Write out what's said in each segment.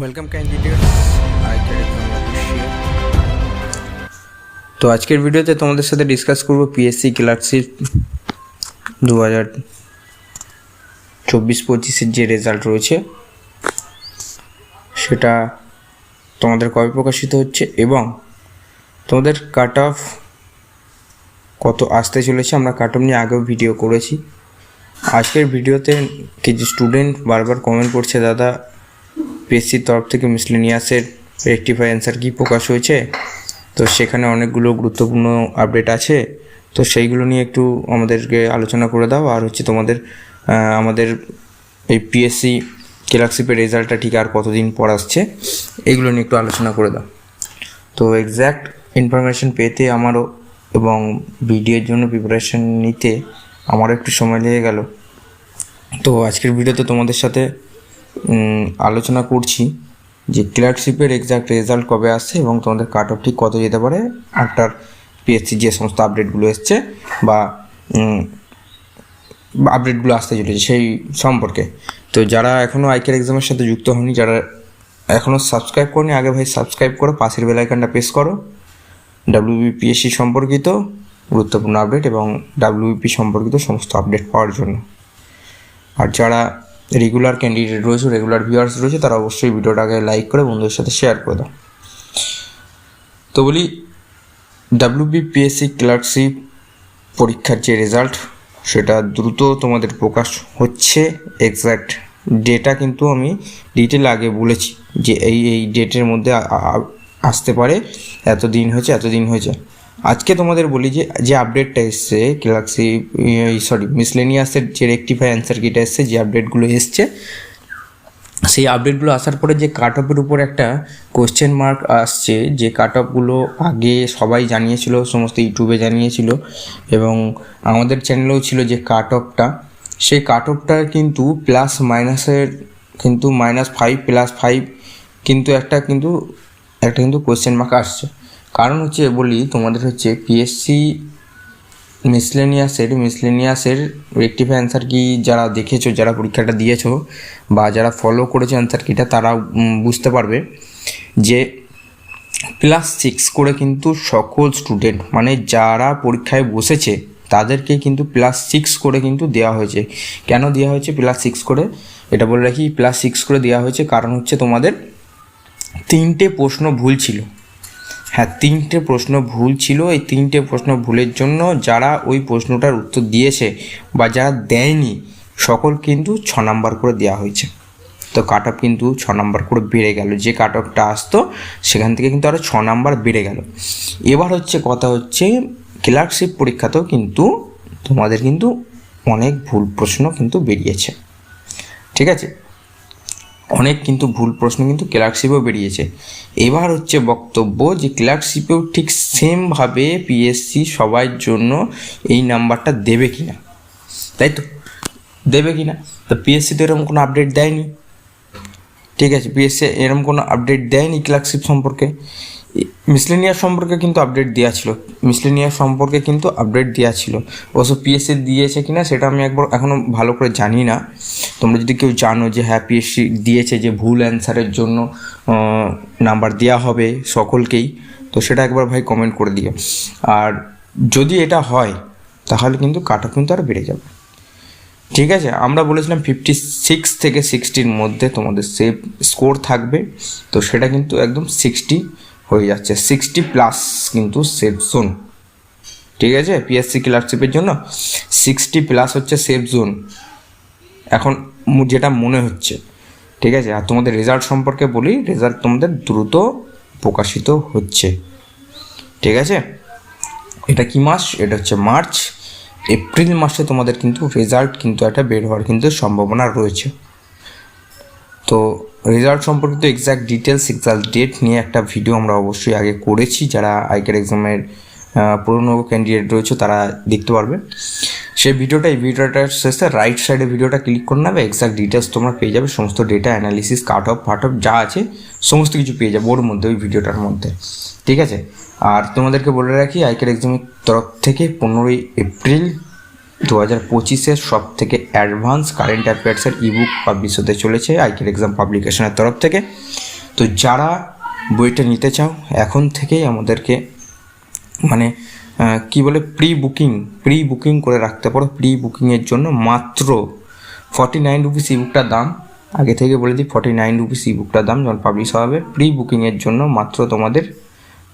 Welcome candidates তো আজকের ভিডিওতে তোমাদের সাথে ডিসকাস করব পিএসসি ক্লার্কশিপ দু হাজার চব্বিশ পঁচিশের যে রেজাল্ট রয়েছে, সেটা তোমাদের কবে প্রকাশিত হচ্ছে এবং তোমাদের কাট অফ কত আসতে চলেছে, আমরা কাট অফ নিয়ে আগেও ভিডিও করেছি। আজকের ভিডিওতে কিছু স্টুডেন্ট বারবার কমেন্ট করছে, দাদা পিএসসির তরফ থেকে মিসলেনিয়াসের রেক্টিফাই অ্যান্সার কি প্রকাশ হয়েছে? তো সেখানে অনেকগুলো গুরুত্বপূর্ণ আপডেট আছে। তো সেইগুলো নিয়ে একটু আমাদেরকে আলোচনা করে দাও। আর হচ্ছে তোমাদের আমাদের এই পিএসসি ক্লার্কশিপের রেজাল্টটা ঠিক আর কতদিন পর আসছে, এইগুলো নিয়ে একটু আলোচনা করে দাও। তো এক্স্যাক্ট ইনফরমেশন পেতে আমারও এবং ভিডিওর জন্য প্রিপারেশন নিতে আমারও একটু সময় লেগে গেল। তো আজকের ভিডিওতে তোমাদের সাথে আলোচনা করছি যে ক্লার্কশিপের এক্সাক্ট রেজাল্ট কবে আসছে এবং তোমাদের কাট অফ ঠিক কত যেতে পারে আফটার পিএসসি যে সমস্ত আপডেটগুলো এসছে বা আপডেটগুলো আসতে চলেছে সেই সম্পর্কে। তো যারা এখনও আইকের এক্সামের সাথে যুক্ত হয়নি, যারা এখনও সাবস্ক্রাইব করনি, আগে ভাই সাবস্ক্রাইব করো, পাশের বেলাইকানটা প্রেস করো। ডাব্লিউবিপিএসসি সম্পর্কিত গুরুত্বপূর্ণ আপডেট এবং ডাব্লিউবিপি সম্পর্কিত সমস্ত আপডেট পাওয়ার জন্য। আর যারা রেগুলার ক্যান্ডিডেট রয়েছে রেগুলার ভিউয়ার্স রয়েছে, তারা অবশ্যই ভিডিওটাকে লাইক করে বন্ধুদের সাথে শেয়ার করে দাও। তো বলি ডাব্লিউবিপিএসসি ক্লার্কশিপ পরীক্ষার যে রেজাল্ট সেটা দ্রুত তোমাদের প্রকাশ হচ্ছে। এক্স্যাক্ট ডেটা কিন্তু আমি ডিটেল আগে বলেছি যে এই এই ডেটের মধ্যে আসতে পারে। এত দিন হয়েছে এত দিন হয়েছে। আজকে তোমাদের বলি যে যে আপডেটটা এসছে ক্লার্কশিপ সরি মিসলেনিয়াসের যে রেক্টিফাই অ্যান্সার কিটা এসছে, যে আপডেটগুলো এসছে, সেই আপডেটগুলো আসার পরে যে কাট অফের উপর একটা কোশ্চেন মার্ক আসছে, যে কাট অফগুলো আগে সবাই জানিয়েছিল, সমস্ত ইউটিউবে জানিয়েছিল, এবং আমাদের চ্যানেলেও ছিল যে কাট অফটা সেই কাট অফটার কিন্তু প্লাস মাইনাসের কিন্তু মাইনাস ফাইভ প্লাস ফাইভ কিন্তু একটা কিন্তু একটা কিন্তু কোশ্চেন মার্ক আসছে। কারণ হচ্ছে বলি তোমাদের হচ্ছে পিএসসি মিসলেনিয়াসের মিসলেনিয়াসের রেক্টিফাই অ্যান্সার কি যারা দেখেছ, যারা পরীক্ষাটা দিয়েছ বা যারা ফলো করেছ অ্যান্সার কিটা, তারা বুঝতে পারবে যে প্লাস সিক্স করে কিন্তু সকল স্টুডেন্ট মানে যারা পরীক্ষায় বসেছে, তাদেরকে কিন্তু প্লাস সিক্স করে কিন্তু দেওয়া হয়েছে। কেন দেওয়া হয়েছে প্লাস সিক্স করে? এটা বলে রাখি প্লাস সিক্স করে দেওয়া হয়েছে কারণ হচ্ছে তোমাদের তিনটে প্রশ্ন ভুল ছিল। হ্যাঁ তিনটে প্রশ্ন ভুল ছিল। এই তিনটে প্রশ্ন ভুলের জন্য যারা ওই প্রশ্নটার উত্তর দিয়েছে বা যারা দেয়নি, সকল কিন্তু ছ নাম্বার করে দেওয়া হয়েছে। তো কাট অফ কিন্তু ছ নাম্বার করে বেড়ে গেল। যে কাট অফটা আসতো, সেখান থেকে কিন্তু আরও ছ নাম্বার বেড়ে গেল। এবার হচ্ছে কথা হচ্ছে, ক্লার্কশিপ পরীক্ষাতেও কিন্তু তোমাদের কিন্তু অনেক ভুল প্রশ্ন কিন্তু বেরিয়েছে। ঠিক আছে? অনেক কিন্তু ভুল প্রশ্ন কিন্তু ক্লার্কশিপেও বেরিয়েছে। এবার হচ্ছে বক্তব্য যে ক্লার্কশিপেও ঠিক সেমভাবে পিএসসি সবার জন্য এই নাম্বারটা দেবে কি না তাই তো? দেবে কি না তো পিএসসি তো এরকম কোনো আপডেট দেয়নি। ঠিক আছে পিএসসি এরকম কোনো আপডেট দেয়নি ক্লার্কশিপ সম্পর্কে। মিসলেনিয়া সম্পর্কে কিন্তু আপডেট দেওয়া ছিল। মিসলেনিয়া সম্পর্কে কিন্তু আপডেট দেওয়া ছিল। অবশ্য পিএসসি দিয়েছে কি না সেটা আমি একবার এখনও ভালো করে জানি না। তোমরা যদি কেউ জানো যে হ্যাঁ পিএসসি দিয়েছে যে ভুল অ্যান্সারের জন্য নাম্বার দেওয়া হবে সকলকেই, তো সেটা একবার ভাই কমেন্ট করে দিও। আর যদি এটা হয়, তাহলে কিন্তু কাটা কিন্তু আর বেড়ে যাবে। ঠিক আছে, আমরা বলেছিলাম ফিফটি সিক্স থেকে সিক্সটির মধ্যে তোমাদের সেভ স্কোর থাকবে, তো সেটা কিন্তু একদম সিক্সটি হয়ে যাচ্ছে। সিক্সটি প্লাস কিন্তু সেভ জোন ঠিক আছে? পিএসসি ক্লার্কশিপের জন্য সিক্সটি প্লাস হচ্ছে সেফ জোন এখন যেটা মনে হচ্ছে, ঠিক আছে? আর তোমাদের রেজাল্ট সম্পর্কে বলি রেজাল্ট তোমাদের দ্রুত প্রকাশিত হচ্ছে। ঠিক আছে? এটা কি মাস? এটা হচ্ছে মার্চ। এপ্রিল মাসে তোমাদের কিন্তু রেজাল্ট কিন্তু একটা বের হওয়ার কিন্তু সম্ভাবনা রয়েছে। তো রেজাল্ট সম্পর্কিত এক্স্যাক্ট ডিটেলস এক্সাক্ট ডেট নিয়ে একটা ভিডিও আমরা অবশ্যই আগে করেছি। যারা আইকার এক্সামের পুরনো ক্যান্ডিডেট রয়েছে, তারা দেখতে পারবে। সেই ভিডিওটা এই ভিডিওটার শেষে রাইট সাইডে ভিডিওটা ক্লিক করে নেবে। এক্সাক্ট ডিটেলস তোমরা পেয়ে যাবে। সমস্ত ডেটা অ্যানালিসিস কাট অফ ফাট অফ যা আছে, সমস্ত কিছু পেয়ে যাবে ওর মধ্যে, ওই ভিডিওটার মধ্যে। ঠিক আছে? আর তোমাদেরকে বলে রাখি, আইকার এক্সামের তরফ থেকে পনেরোই এপ্রিল দু হাজার পঁচিশের সব থেকে অ্যাডভান্স কারেন্ট অ্যাফেয়ার্সের ইবুক পাবলিশ হতে চলেছে আইকের এক্সাম পাবলিকেশনের তরফ থেকে। তো যারা বইটা নিতে চাও, এখন থেকেই আমাদেরকে মানে কি বলে প্রি বুকিং প্রি বুকিং করে রাখতে পারো। প্রি বুকিংয়ের জন্য মাত্র ফর্টি নাইন রুপিস ইবুকটার দাম। আগে থেকে বলে দিই ফর্টি নাইন রুপিস ইবুকটার দাম যখন পাবলিশ হবে প্রি বুকিংয়ের জন্য মাত্র তোমাদের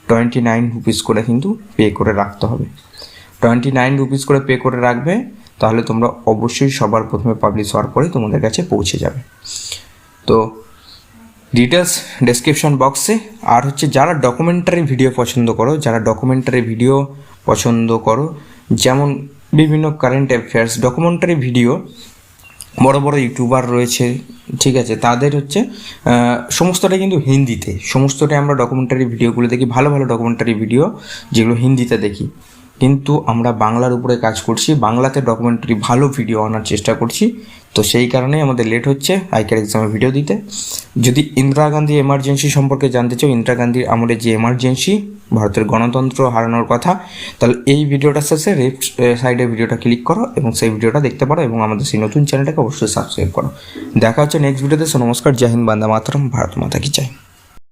টোয়েন্টি নাইন রুপিস করে কিন্তু পে করে রাখতে হবে। টোয়েন্টি নাইন রুপিস করে পে করে রাখবে তাহলে তোমরা অবশ্যই সবার প্রথমে পাবলিশ হওয়ার পরে তোমাদের কাছে পৌঁছে যাবে। তো ডিটেলস ডেসক্রিপশন বক্সে আর হচ্ছে যারা ডকুমেন্টারি ভিডিও পছন্দ করো যারা ডকুমেন্টারি ভিডিও পছন্দ করো যেমন বিভিন্ন কারেন্ট অ্যাফেয়ার্স ডকুমেন্টারি ভিডিও বড় বড় ইউটিউবার রয়েছে ঠিক আছে তাদের হচ্ছে আহ, সমস্তটাই কিন্তু হিন্দিতে সমস্তটাই আমরা ডকুমেন্টারি ভিডিওগুলো দেখি ভালো ভালো ডকুমেন্টারি ভিডিও যেগুলো হিন্দিতে দেখি। কিন্তু আমরা বাংলার উপরে কাজ করছি, বাংলাতে ডকুমেন্টারি ভালো ভিডিও আনার চেষ্টা করছি। তো সেই কারণেই আমাদের লেট হচ্ছে, আইকার এক্সামে ভিডিও দিতে। যদি ইন্দিরা গান্ধী এমার্জেন্সি সম্পর্কে জানতে চাও, ইন্দিরা গান্ধীর আমলে যে এমার্জেন্সি ভারতের গণতন্ত্র হারানোর কথা, তাহলে এই ভিডিওটার শেষে লেফট সাইডে ভিডিওটা ক্লিক করো এবং সেই ভিডিওটা দেখতে পারো এবং আমাদের সেই নতুন চ্যানেলটাকে অবশ্যই সাবস্ক্রাইব করো। দেখা হচ্ছে নেক্সট ভিডিওতে নমস্কার, জয় হিন্দ, বান্দা মাতরম, ভারত মাতা কি চাই।